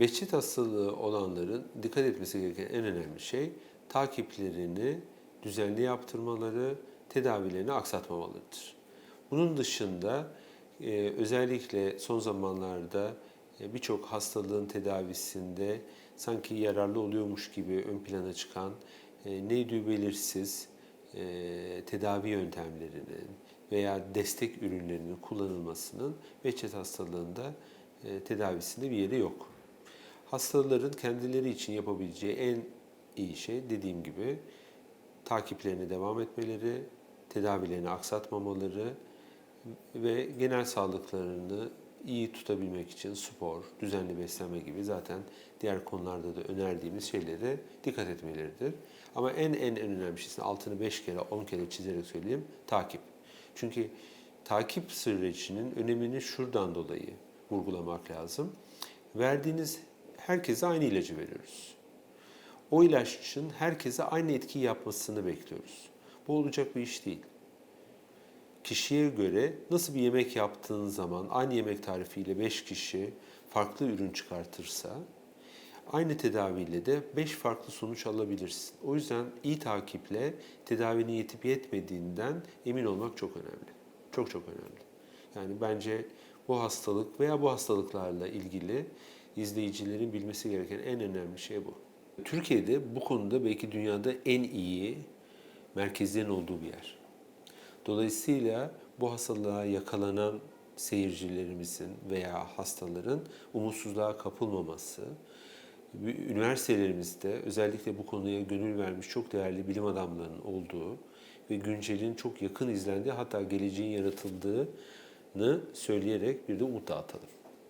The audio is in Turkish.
Behçet hastalığı olanların dikkat etmesi gereken en önemli şey takiplerini düzenli yaptırmaları, tedavilerini aksatmamalarıdır. Bunun dışında e, özellikle son zamanlarda e, birçok hastalığın tedavisinde sanki yararlı oluyormuş gibi ön plana çıkan e, neydi belirsiz tedavi yöntemlerinin veya destek ürünlerinin kullanılmasının Behçet hastalığında tedavisinde bir yeri yok. Hastaların kendileri için yapabileceği en iyi şey dediğim gibi takiplerine devam etmeleri, tedavilerini aksatmamaları ve genel sağlıklarını iyi tutabilmek için spor, düzenli beslenme gibi zaten diğer konularda da önerdiğimiz şeylere dikkat etmeleridir. Ama en en en önemli şeysin altını 5 kere 10 kere çizerek söyleyeyim takip. Çünkü takip sürecinin önemini şuradan dolayı vurgulamak lazım. Verdiğiniz herkese aynı ilacı veriyoruz. O ilaçın herkese aynı etki yapmasını bekliyoruz. Bu olacak bir iş değil. Kişiye göre nasıl bir yemek yaptığın zaman aynı yemek tarifiyle 5 kişi farklı ürün çıkartırsa aynı tedaviyle de 5 farklı sonuç alabilirsin. O yüzden iyi takiple tedavinin yetip yetmediğinden emin olmak çok önemli. Çok çok önemli. Yani bence bu hastalık veya bu hastalıklarla ilgili izleyicilerin bilmesi gereken en önemli şey bu. Türkiye'de bu konuda belki dünyada en iyi merkezlerin olduğu bir yer. Dolayısıyla bu hastalığa yakalanan seyircilerimizin veya hastaların umutsuzluğa kapılmaması, üniversitelerimizde özellikle bu konuya gönül vermiş çok değerli bilim adamlarının olduğu ve güncelin çok yakın izlendiği hatta geleceğin yaratıldığını söyleyerek bir de umut dağıtalım.